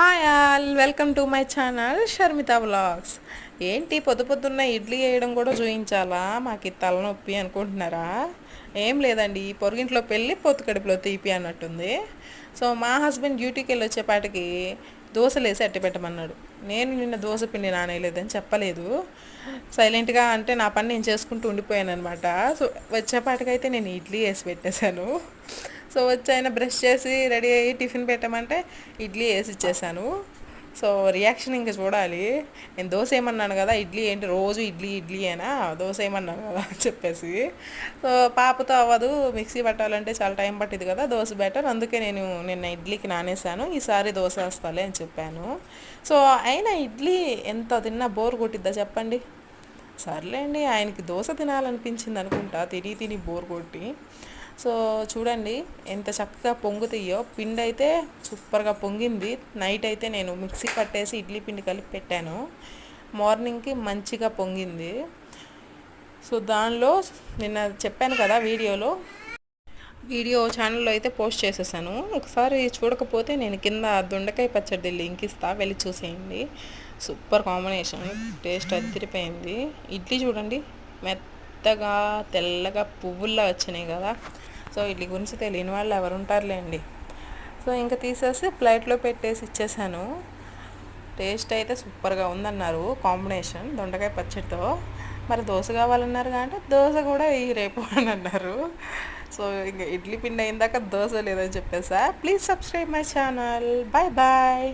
Hi all welcome to my channel Sharmita vlogs ఏంటి పొద్దు పొద్దున్న ఇడ్లీ వేయడం కూడా చూపించాలా మాకు ఈ తలనొప్పి అనుకుంటున్నారా? ఏం లేదండి పొరుగింట్లో పెళ్ళి పొత్తు కడుపులో తీపి అన్నట్టుంది. సో మా హస్బెండ్ డ్యూటీకి వెళ్ళి వచ్చేపాటికి దోశలు వేసి అట్టి పెట్టమన్నాడు. నేను నిన్న దోశ పిండి నానేయలేదని చెప్పలేదు. సైలెంట్గా అంటే నా పని నేను చేసుకుంటూ ఉండిపోయాను అనమాట సో వచ్చేపాటికైతే నేను ఇడ్లీ వేసి పెట్టేశాను. సో వచ్చి ఆయన బ్రష్ చేసి రెడీ అయ్యి టిఫిన్ పెట్టమంటే ఇడ్లీ వేసి ఇచ్చేసాను. సో రియాక్షన్ ఇంకా చూడాలి. నేను దోశ ఏమన్నాను కదా ఇడ్లీ ఏంటి? రోజు ఇడ్లీ ఇడ్లీ అయినా దోశ ఏమన్నాను కదా అని చెప్పేసి. సో పాపతో అవ్వదు మిక్సీ పట్టాలంటే చాలా టైం పట్టింది కదా దోశ బెటర్. అందుకే నేను నిన్న ఇడ్లీకి నానేసాను. ఈసారి దోశ వేస్తాలే అని చెప్పాను. సో అయినా ఇడ్లీ ఎంత తిన్నా బోర్ కొట్టిద్దా చెప్పండి? సర్లేండి ఆయనకి దోశ తినాలనిపించింది అనుకుంటా. తిని తిని బోర్ కొట్టి. సో చూడండి ఎంత చక్కగా పొంగుతాయో. పిండి అయితే సూపర్గా పొంగింది. నైట్ అయితే నేను మిక్సీ పట్టేసి ఇడ్లీ పిండి కలిపి పెట్టాను. మార్నింగ్కి మంచిగా పొంగింది. సో దానిలో నిన్న చెప్పాను కదా వీడియోలో. వీడియో ఛానల్లో అయితే పోస్ట్ చేసేసాను. ఒకసారి చూడకపోతే నేను కింద దొండకాయ పచ్చడి లింక్ ఇస్తా వెళ్ళి చూసేయండి. Super combination. టేస్ట్ అదిరిపోయింది. ఇడ్లీ చూడండి మెత్తగా తెల్లగా పువ్వుల్లా వచ్చినాయి కదా. సో ఇడ్లీ గురించి తెలియని వాళ్ళు ఎవరు ఉంటారులేండి. సో ఇంకా తీసేసి ప్లేట్లో పెట్టేసి ఇచ్చేసాను. టేస్ట్ అయితే సూపర్గా ఉందన్నారు. కాంబినేషన్ దొండకాయ పచ్చడితో. మరి దోశ కావాలన్నారు కాబట్టి దోశ కూడా ఈ రేపు అని అన్నారు. సో ఇంకా ఇడ్లీ పిండి అయిన దాకా దోశ లేదని చెప్పేసా. Please subscribe my channel. Bye bye.